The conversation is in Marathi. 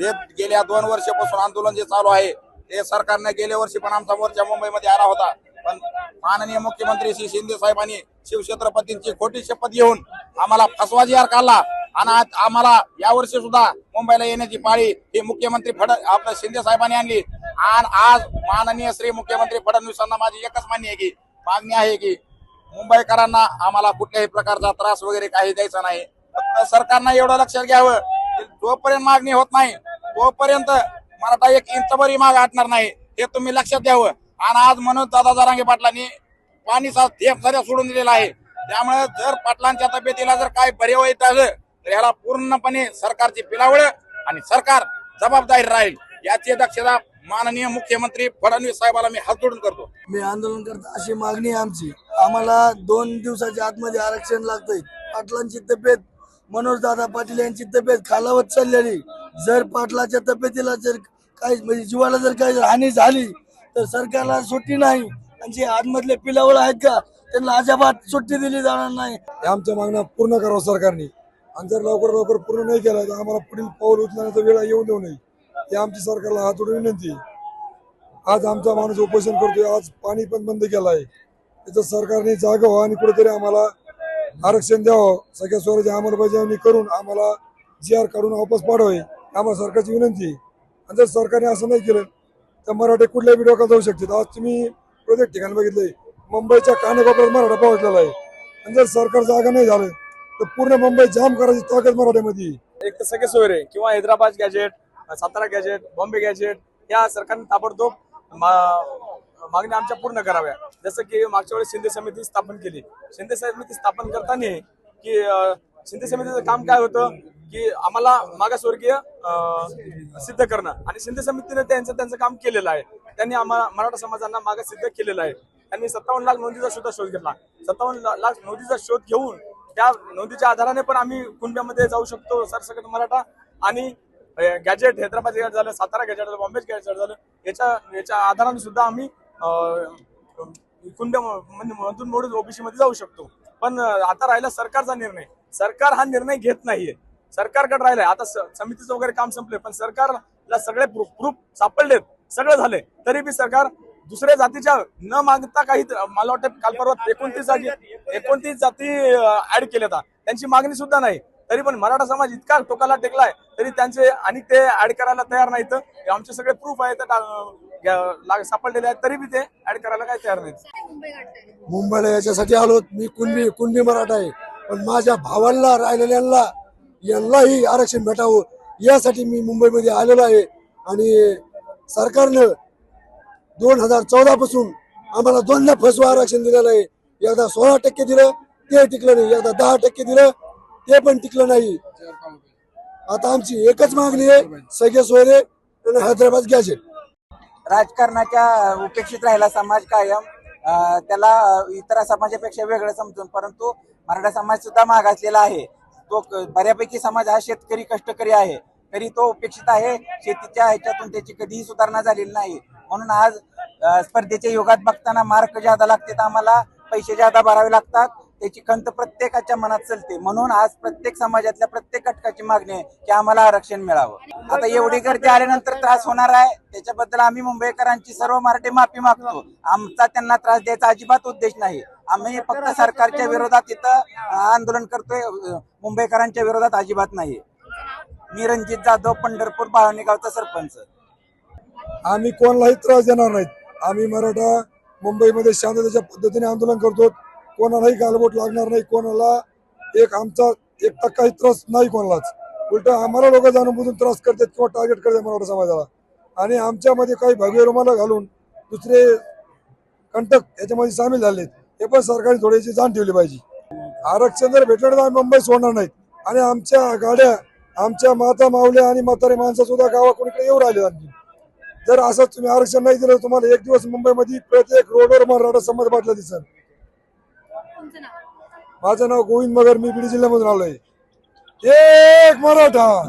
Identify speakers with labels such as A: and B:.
A: जे गेल्या दोन वर्षापासून आंदोलन जे चालू आहे ते सरकारने गेल्या वर्षी पण आमचा मोर्चा मुंबईमध्ये आला होता. पण माननीय मुख्यमंत्री श्री शिंदे साहेबांनी शिवछत्रपतींची खोटी शपथ घेऊन आम्हाला फसवाजी यार काढला आणि आज आम्हाला या वर्षी सुद्धा मुंबईला येण्याची पाळी ही मुख्यमंत्री फड आपल्या शिंदे साहेबांनी आणली. आणि आज माननीय श्री मुख्यमंत्री फडणवीसांना माझी एकच मान्य आहे की मागणी आहे की मुंबईकरांना आम्हाला कुठल्याही प्रकारचा त्रास वगैरे काही द्यायचा नाही. फक्त सरकारनं एवढं लक्षात घ्यावं की जोपर्यंत मागणी होत नाही तोपर्यंत मराठा एक इंचभरही माग आटणार नाही. हे तुम्ही लक्षात घ्यावं. आणि आज म्हणून दादा जरांगे पाटलांनी पाणीचा थेप सध्या सोडून दिलेला आहे. त्यामुळे जर पाटलांच्या तब्येतीला जर काय बरे वाईट तर ह्याला पूर्णपणे सरकारची पिलावळ आणि सरकार जबाबदारी राहील. याची दक्षता माननीय मुख्यमंत्री फडणवीस साहेबाला मी हात जोडून करतो.
B: मी आंदोलन करतो अशी मागणी आमची. आम्हाला दोन दिवसाच्या आतमध्ये आरक्षण लागतंय. पाटलांची तब्येत मनोज दादा पाटील यांची तब्येत खालावत चाललेली. जर पाटलाच्या तब्येतीला जर काही म्हणजे जीवाला जर काही हानी झाली तर सरकारला सुट्टी नाही. आणि जे आतमधले पिलावळ आहेत का त्यांना अजाबात सुट्टी दिली जाणार नाही.
C: हे आमच्या मागण्या पूर्ण करावं सरकारने. आणि जर लवकर लवकर पूर्ण नाही केलं तर आम्हाला पुढील पाऊल उचलण्याचा वेळ येऊ देऊ नये. ही आमची सरकारला हात जोडून विनंती आहे. आज आमचा माणूस उपोषण करतोय आज पाणी पण बंद केलं आहे त्याचं सरकारने जागावं आणि कुठेतरी आम्हाला आरक्षण द्यावं. सगळ्या स्वराज्य अंमलबजावणी करून आम्हाला जी आर काढून वापस पाठवावे आम्हाला सरकारची विनंती आहे. आणि जर सरकारने असं नाही केलं तर मराठे कुठल्याही व्हिडिओ जाऊ शकतात आज तुम्ही प्रत्येक ठिकाणी बघितलंय मुंबईच्या कानेकोपऱ्यात मराठा पोहोचलेला आहे. आणि जर सरकार जागा नाही झालं तर पूर्ण मुंबई जाम करायची ताकद मराठ्यामध्ये
D: एक तर सगळे सोयरे किंवा Hyderabad gazette Satara gazette Bombay gazette या सरकारने ताबडतोब मागण्या आमच्या पूर्ण कराव्या. जसं की मागच्या वेळेस शिंदे समिती स्थापन केली. शिंदे समिती स्थापन करताना की शिंदे समितीचं काम काय होतं? की आम्हाला मागासवर्गीय सिद्ध करणं. आणि शिंदे समितीने त्यांचं त्यांचं काम केलेलं आहे. त्यांनी आम्हाला मराठा समाजांना मागास सिद्ध केलेलं आहे. त्यांनी सत्तावन्न लाख नोंदीचा सुद्धा शोध घेतला. सत्तावन्न लाख नोंदीचा शोध घेऊन त्या नोंदीच्या आधाराने पण आम्ही कुंड्यामध्ये जाऊ शकतो सरसकट मराठा आणि गॅजेट हैदराबाद गॅजेट झालं सातारा गॅजेट झालं बॉम्बे गॅजेट झालं याच्या याच्या आधाराने सुद्धा आम्ही कुंड म्हणजे मधून मोडून ओबीसी मध्ये जाऊ शकतो. पण आता राहिला सरकारचा निर्णय. सरकार हा निर्णय घेत नाहीये. सरकारकडे राहिलंय. आता समितीचं वगैरे काम संपले पण सरकारला सगळे प्रूफ सापडलेत. सगळं झाले. तरी बी सरकार दुसऱ्या जातीच्या न मागता काही मला वाटतं काल परवा एकोणतीस जाती एकोणतीस जाती ऍड केल्या होत्या त्यांची मागणी सुद्धा नाही. तरी पण मराठा समाज इतका टोकाला टेकलाय तरी त्यांचे आणि ते ऍड करायला तयार नाहीत. आमचे सगळे प्रूफ आहेत सापडलेले आहेत. तरी बी ते ऍड करायला काही तयार नाहीत.
C: मुंबईला याच्यासाठी आलो मी कुणबी कुणबी मराठा आहे. पण माझ्या भावांना राहिलेल्यांना यांनाही आरक्षण भेटावं यासाठी मी मुंबईमध्ये आलेलो आहे. आणि सरकारनं दोन हजार चौदा पासून आम्हाला दोनदा फसवा आरक्षण दिलेलं आहे. एकदा सोळा टक्के दिलं ते टिकलं नाही. एकदा दहा टक्के दिलं ते पण टिकलं नाही. आता आमची एकच मागणी आहे सगळे सोयरे आणि हैदराबाद गॅजेट
E: राजकारणाच्या उपेक्षित राहिला समाज कायम. त्याला इतर समाजापेक्षा वेगळं समजून परंतु मराठा समाज सुद्धा मागासलेला आहे. तो बऱ्यापैकी समाज हा शेतकरी कष्टकरी आहे तरी तो उपेक्षित आहे. शेतीच्या ह्याच्यातून त्याची कधीही सुधारणा झालेली नाही. म्हणून आज स्पर्धेच्या युगात बघताना मार्क ज्यादा तर आम्हाला पैसे ज्यादा भरावे लागतात. त्याची खंत प्रत्येकाच्या मनात चलते. म्हणून आज प्रत्येक समाजातल्या प्रत्येक घटकाची मागणी आहे की आम्हाला आरक्षण मिळावं. आता एवढी गर्दी आल्यानंतर त्रास होणार आहे. त्याच्याबद्दल आम्ही मुंबईकरांची सर्व मराठी माफी मागतो. आमचा त्यांना त्रास द्यायचा अजिबात उद्देश नाही. आम्ही फक्त सरकारच्या विरोधात इथं आंदोलन करतोय. मुंबईकरांच्या विरोधात अजिबात नाही. मी रणजित जाधव पंढरपूर बाळवणी गावचा सरपंच.
C: आम्ही कोणालाही त्रास देणार नाहीत. आम्ही मराठा मुंबईमध्ये शांततेच्या पद्धतीने आंदोलन करतो. कोणालाही गालबोट लागणार नाही. कोणाला एक आमचा एक टक्काही त्रास नाही कोणालाच. उलट आम्हाला लोक जाणून बुजून त्रास करतात किंवा टार्गेट करतात मराठा समाजाला. आणि आमच्यामध्ये काही भगवे रुमाला घालून दुसरे कंटक याच्यामध्ये सामील झालेत. हे पण सरकारने थोडीशी जाण ठेवली पाहिजे. आरक्षण जर भेटलं तर आम्ही मुंबई सोडणार नाहीत. आणि आमच्या गाड्या आमच्या माता मावल्या आणि म्हातारे माणसं सुद्धा गावा कोणीकडे येऊ राहिले आणखी. जर असं तुम्ही आरक्षण नाही दिलं तुम्हाला एक दिवस मुंबईमध्ये प्रत्येक रोडवर मराठा समाज बाटला दिसन माझं नाव गोविंद मगर मी बीड जिल्ह्यामधून आलोय. एक मराठा!